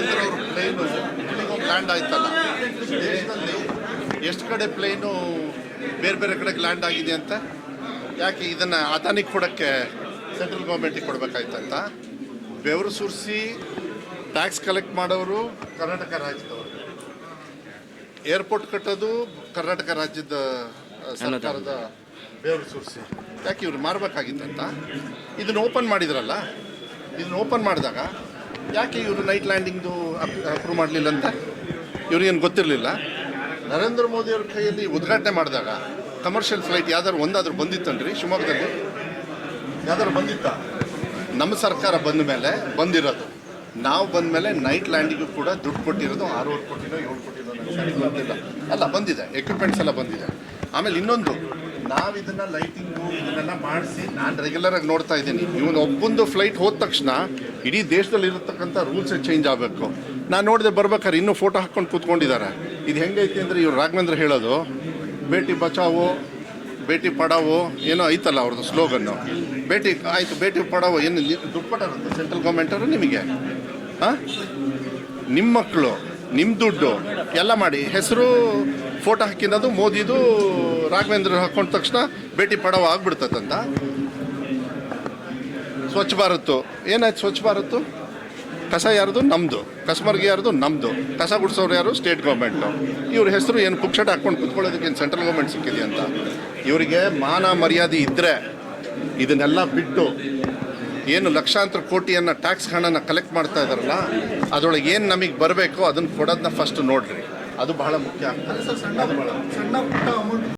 ರಾಘವೇಂದ್ರ ಅವ್ರ ಪ್ಲೇನು ಇಲ್ಲಿಗೆ ಲ್ಯಾಂಡ್ ಆಯ್ತಲ್ಲ. ದೇಶದಲ್ಲಿ ಎಷ್ಟು ಕಡೆ ಪ್ಲೇನು ಬೇರೆ ಬೇರೆ ಕಡೆಗೆ ಲ್ಯಾಂಡ್ ಆಗಿದೆ ಅಂತ? ಯಾಕೆ ಇದನ್ನು ಅದಾನಿಗೆ ಕೊಡೋಕ್ಕೆ ಸೆಂಟ್ರಲ್ ಗೌರ್ಮೆಂಟಿಗೆ ಕೊಡಬೇಕಾಯ್ತಂತ? ಬೆವರು ಸುರಿಸಿ ಟ್ಯಾಕ್ಸ್ ಕಲೆಕ್ಟ್ ಮಾಡೋರು ಕರ್ನಾಟಕ ರಾಜ್ಯದವರು. ಏರ್ಪೋರ್ಟ್ ಕಟ್ಟೋದು ಕರ್ನಾಟಕ ರಾಜ್ಯದ ಸರ್ಕಾರದ ಬೆವರು ಸುರಿಸಿ ಯಾಕೆ ಇವ್ರು ಮಾರಬೇಕಾಗಿತ್ತಂತ? ಇದನ್ನು ಓಪನ್ ಮಾಡಿದ್ರಲ್ಲ? ಇದನ್ನು ಓಪನ್ ಮಾಡಿದಾಗ ಯಾಕೆ ಇವರು ನೈಟ್ ಲ್ಯಾಂಡಿಂಗ್ದು ಅಪ್ರೂವ್ ಮಾಡಲಿಲ್ಲ ಅಂತ? ಇವ್ರಿಗೇನು ಗೊತ್ತಿರಲಿಲ್ಲ? ನರೇಂದ್ರ ಮೋದಿಯವ್ರ ಕೈಯಲ್ಲಿ ಉದ್ಘಾಟನೆ ಮಾಡಿದಾಗ ಕಮರ್ಷಿಯಲ್ ಫ್ಲೈಟ್ ಯಾವ್ದಾದ್ರು ಒಂದಾದ್ರೂ ಬಂದಿತ್ತನ್ರಿ ಶಿವಮೊಗ್ಗದಲ್ಲಿ? ಯಾವ್ದಾದ್ರು ಬಂದಿತ್ತ? ನಮ್ಮ ಸರ್ಕಾರ ಬಂದ ಮೇಲೆ ಬಂದಿರೋದು. ನಾವು ಬಂದ ಮೇಲೆ ನೈಟ್ ಲ್ಯಾಂಡಿಂಗ್ ಕೂಡ ದುಡ್ಡು ಕೊಟ್ಟಿರೋದು ಆರೂವರೆ ಕೋಟಿನೋ ಏಳು ಕೋಟಿನೋ ಗೊತ್ತಿಲ್ಲ. ಅಲ್ಲ, ಬಂದಿದೆ. ಎಕ್ವಿಪ್ಮೆಂಟ್ಸ್ ಎಲ್ಲ ಬಂದಿದೆ. ಆಮೇಲೆ ಇನ್ನೊಂದು ನಾವು ಇದನ್ನ ಲೈಟಿಂಗು ಇದನ್ನೆಲ್ಲ ಮಾಡಿಸಿ ನಾನು ರೆಗ್ಯುಲರ್ ಆಗಿ ನೋಡ್ತಾ ಇದ್ದೀನಿ. ಇವನು ಒಬ್ಬೊಂದು ಫ್ಲೈಟ್ ಹೋದ ತಕ್ಷಣ ಇಡೀ ದೇಶದಲ್ಲಿ ಇರತಕ್ಕಂಥ ರೂಲ್ಸ್ ಚೇಂಜ್ ಆಗಬೇಕು. ನಾನು ನೋಡಿದೆ ಬರ್ಬೇಕಾದ್ರೆ ಇನ್ನೂ ಫೋಟೋ ಹಾಕ್ಕೊಂಡು ಕೂತ್ಕೊಂಡಿದ್ದಾರೆ. ಇದು ಹೆಂಗೈತಿ ಅಂದರೆ ಇವ್ರು ರಾಘವೇಂದ್ರ ಹೇಳೋದು, ಬೇಟಿ ಬಚಾವೋ, ಬೇಟಿ ಪಡಾವೋ, ಏನೋ ಐತಲ್ಲ ಅವ್ರದ್ದು ಸ್ಲೋಗನ್ನು ಬೇಟಿ, ಆಯಿತು, ಬೇಟಿ ಪಡಾವೋ, ಏನು ದುಡ್ಡು ಸೆಂಟ್ರಲ್ ಗೌರ್ಮೆಂಟವರು ನಿಮಗೆ? ಹಾಂ? ನಿಮ್ಮ ಮಕ್ಕಳು ನಿಮ್ಮ ದುಡ್ಡು, ಎಲ್ಲ ಮಾಡಿ. ಹೆಸರು ಫೋಟೋ ಹಾಕಿರೋದು ಮೋದಿದು, ರಾಘವೇಂದ್ರ ಹಾಕೊಂಡ ತಕ್ಷಣ ಭೇಟಿ ಪಡವ ಆಗ್ಬಿಡ್ತದಂತ ಸ್ವಚ್ಛ ಭಾರತ್. ಏನಾಯ್ತು ಸ್ವಚ್ಛ ಭಾರತ್? ಕಸ ಯಾರ್ದು? ನಮ್ಮದು ಕಸ್ಮರ್ಗೆ ಯಾರ್ದು? ನಮ್ಮದು ಕಸ ಗುಡಿಸೋರು ಯಾರು? State government. ಇವ್ರ ಹೆಸರು ಏನು ಪುಕ್ಷಟ ಹಾಕ್ಕೊಂಡು ಕುತ್ಕೊಳ್ಳೋದಕ್ಕೆ ಏನು ಸೆಂಟ್ರಲ್ ಗೌರ್ಮೆಂಟ್ ಸಿಕ್ಕಿದೆ ಅಂತ. ಇವರಿಗೆ ಮಾನ ಮರ್ಯಾದೆ ಇದ್ದರೆ ಇದನ್ನೆಲ್ಲ ಬಿಟ್ಟು ಏನು ಲಕ್ಷಾಂತರ ಕೋಟಿಯನ್ನು ಟ್ಯಾಕ್ಸ್ ಹಣನ ಕಲೆಕ್ಟ್ ಮಾಡ್ತಾ ಇದ್ದಾರಲ್ಲ ಅದರೊಳಗೆ ಏನು ನಮಗೆ ಬರಬೇಕೋ ಅದನ್ನು ಕೊಡೋದನ್ನ ಫಸ್ಟ್ ನೋಡ್ರಿ. ಅದು ಬಹಳ ಮುಖ್ಯ ಆಗ್ತದೆ. ಅದು ಬಹಳ ಸಣ್ಣ ಪುಟ್ಟ ಅಮೌಂಟ್